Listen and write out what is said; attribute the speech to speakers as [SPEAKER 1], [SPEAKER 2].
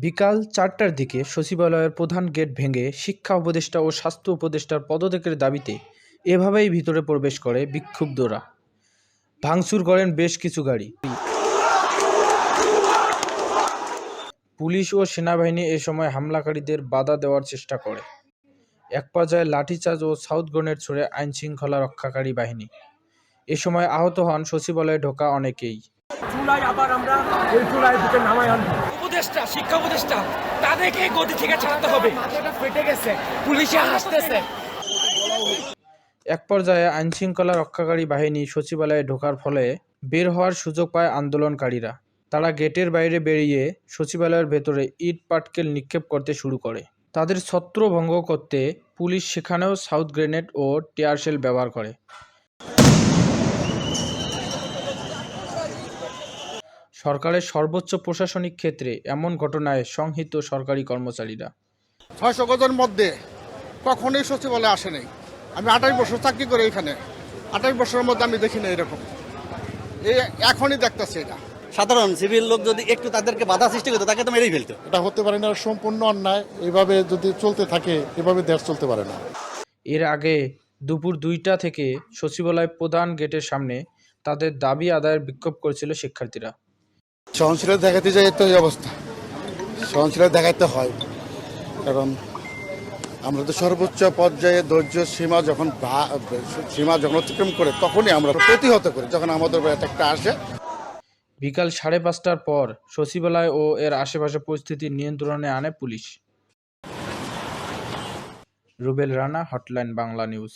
[SPEAKER 1] বিকাল চারটার দিকে সচিবালয়ের প্রধান গেট ভেঙে শিক্ষা উপদেষ্টা ও স্বাস্থ্য উপদেষ্টার পদত্যাগের দাবিতে এভাবেই ভিতরে প্রবেশ করে বিক্ষুব্ধরা। ভাঙচুর করেন বেশ কিছু গাড়ি। পুলিশ ও সেনাবাহিনী এ সময় হামলাকারীদের বাধা দেওয়ার চেষ্টা করে। এক পর্যায়ে লাঠিচার্জ ও সাউথ গ্রেনেড ছুড়ে আইন শৃঙ্খলা রক্ষাকারী বাহিনী। এ সময় আহত হন সচিবালয়ে ঢোকা অনেকেই।
[SPEAKER 2] জুলাই আবার আমরা জুলাই নামাই আনব।
[SPEAKER 3] উপদেষ্টা শিক্ষা উপদেষ্টা তাদেরকে গদি থেকে ছাড়তে হবে।
[SPEAKER 2] ফেটে গেছে
[SPEAKER 3] পুলিশে হাসতেছে।
[SPEAKER 1] এক পর্যায়ে আইনশৃঙ্খলা রক্ষাকারী বাহিনী সচিবালয়ে ঢোকার ফলে বের হওয়ার সুযোগ পায় আন্দোলনকারীরা। তারা গেটের বাইরে বেরিয়ে সচিবালয়ের ভেতরে ইট পাটকেল নিক্ষেপ করতে শুরু করে। তাদের ছত্রভঙ্গ করতে পুলিশ সেখানেও সাউথ গ্রেনেড ও টিয়ারশেল ব্যবহার করে। সরকারের সর্বোচ্চ প্রশাসনিক ক্ষেত্রে এমন ঘটনায় সংহিত সরকারি কর্মচারীরা।
[SPEAKER 4] ছয়শো গজের মধ্যে কখনোই সচিবালয় আসে নাই। আমি আঠাশ বছর চাকরি করি এখানে। আঠাশ বছরের মধ্যে আমি দেখি না এরকম। এই এখনই দেখতেছি এটা।
[SPEAKER 5] সাধারণ সিভিল লোক যদি একটু তাদেরকে বাধা সৃষ্টি করতো তাকে তো মেরেই ফেলতো।
[SPEAKER 6] এটা হতে পারে না সম্পূর্ণ অন্যায়। এভাবে যদি চলতে থাকে এভাবে দেশ চলতে পারে না।
[SPEAKER 1] এর আগে দুপুর দুইটা থেকে সচিবালয় প্রধান গেটের সামনে তাদের দাবি আদায়ের বিক্ষোভ করেছিল শিক্ষার্থীরা।
[SPEAKER 6] সহনশীলতা দেখাতে যাই তো অবস্থা। সহনশীলতা দেখাতে হয়। কারণ আমরা তো সর্বোচ্চ পর্যায়ে ধৈর্য, সীমা যখন সীমা যখন অতিক্রম করে, তখনই আমরা প্রতিহত করি, যখন আমাদের একটা আসে।
[SPEAKER 1] বিকাল সাড়ে পাঁচটার পর সচিবালয় ও এর আশেপাশে পরিস্থিতি নিয়ন্ত্রণে আনে police. Rubel Rana, hotline Bangla news.